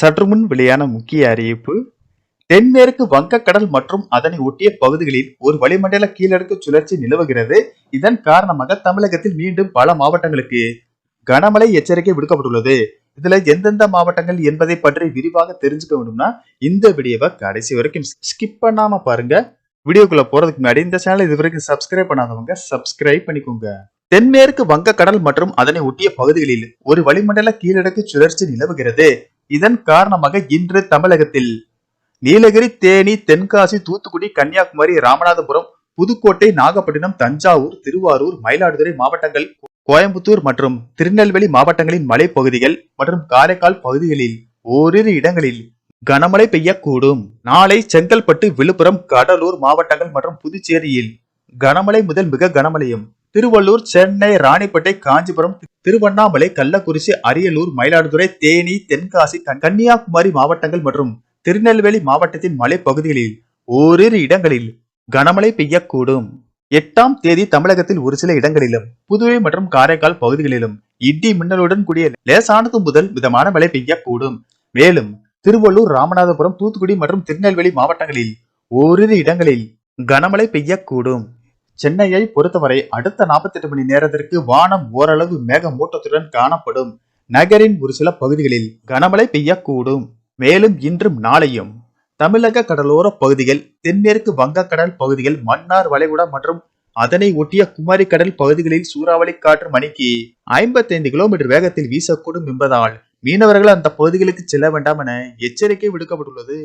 சற்று முன் வெளியான முக்கிய அறிவிப்பு தென்மேற்கு வங்கக்கடல் மற்றும் அதனை ஒட்டிய பகுதிகளில் ஒரு வளிமண்டல கீழடுக்கு சுழற்சி நிலவுகிறது. இதன் காரணமாக தமிழகத்தில் மீண்டும் பல மாவட்டங்களுக்கு கனமழை எச்சரிக்கை விடுக்கப்பட்டுள்ளது. இதுல எந்தெந்த மாவட்டங்கள் என்பதை பற்றி விரிவாக தெரிஞ்சுக்க வேண்டும்னா இந்த வீடியோவை கடைசி வரைக்கும் ஸ்கிப் பண்ணாம பாருங்க. வீடியோக்குள்ள போறதுக்கு முன்னாடி இந்த சேனல் இது வரைக்கும் சப்ஸ்கிரைப் பண்ணாதவங்க சப்ஸ்கிரைப் பண்ணிக்கோங்க. தென்மேற்கு வங்கக்கடல் மற்றும் அதனை ஒட்டிய பகுதிகளில் ஒரு வளிமண்டல கீழடுக்கு சுழற்சி நிலவுகிறது. இதன் காரணமாக இன்று தமிழகத்தில் நீலகிரி தேனி தென்காசி தூத்துக்குடி கன்னியாகுமரி ராமநாதபுரம் புதுக்கோட்டை நாகப்பட்டினம் தஞ்சாவூர் திருவாரூர் மயிலாடுதுறை மாவட்டங்கள் கோயம்புத்தூர் மற்றும் திருநெல்வேலி மாவட்டங்களின் மலைப்பகுதிகள் மற்றும் காரைக்கால் பகுதிகளில் ஓரிரு இடங்களில் கனமழை பெய்யக்கூடும். நாளை செங்கல்பட்டு விழுப்புரம் கடலூர் மாவட்டங்கள் மற்றும் புதுச்சேரியில் கனமழை முதல் மிக கனமழையும் திருவள்ளூர் சென்னை ராணிப்பேட்டை காஞ்சிபுரம் திருவண்ணாமலை கள்ளக்குறிச்சி அரியலூர் மயிலாடுதுறை தேனி தென்காசி கன்- கன்னியாகுமரி மாவட்டங்கள் மற்றும் திருநெல்வேலி மாவட்டத்தின் மலைப்பகுதிகளில் ஓரிரு இடங்களில் கனமழை பெய்யக்கூடும். எட்டாம் தேதி தமிழகத்தில் ஒரு சில இடங்களிலும் புதுவை மற்றும் காரைக்கால் பகுதிகளிலும் இடி மின்னலுடன் கூடிய லேசானது முதல் மிதமான மழை பெய்யக்கூடும். மேலும் திருவள்ளூர் ராமநாதபுரம் தூத்துக்குடி மற்றும் திருநெல்வேலி மாவட்டங்களில் ஓரிரு இடங்களில் கனமழை பெய்யக்கூடும். சென்னையை பொறுத்தவரை அடுத்த 48 மணி நேரத்திற்கு வானம் ஓரளவு மேகமூட்டத்துடன் காணப்படும். நகரின் ஒரு சில பகுதிகளில் கனமழை பெய்யக்கூடும். மேலும் இன்றும் நாளையும் தமிழக கடலோர பகுதிகள் தென்மேற்கு வங்கக்கடல் பகுதிகள் மன்னார் வளைகுடா மற்றும் அதனை ஒட்டிய குமரி கடல் பகுதிகளில் சூறாவளி காற்று மணிக்கு 55 கிலோமீட்டர் வேகத்தில் வீசக்கூடும் என்பதால் மீனவர்கள் அந்த பகுதிகளுக்கு செல்ல வேண்டாம் என எச்சரிக்கை விடுக்கப்பட்டுள்ளது.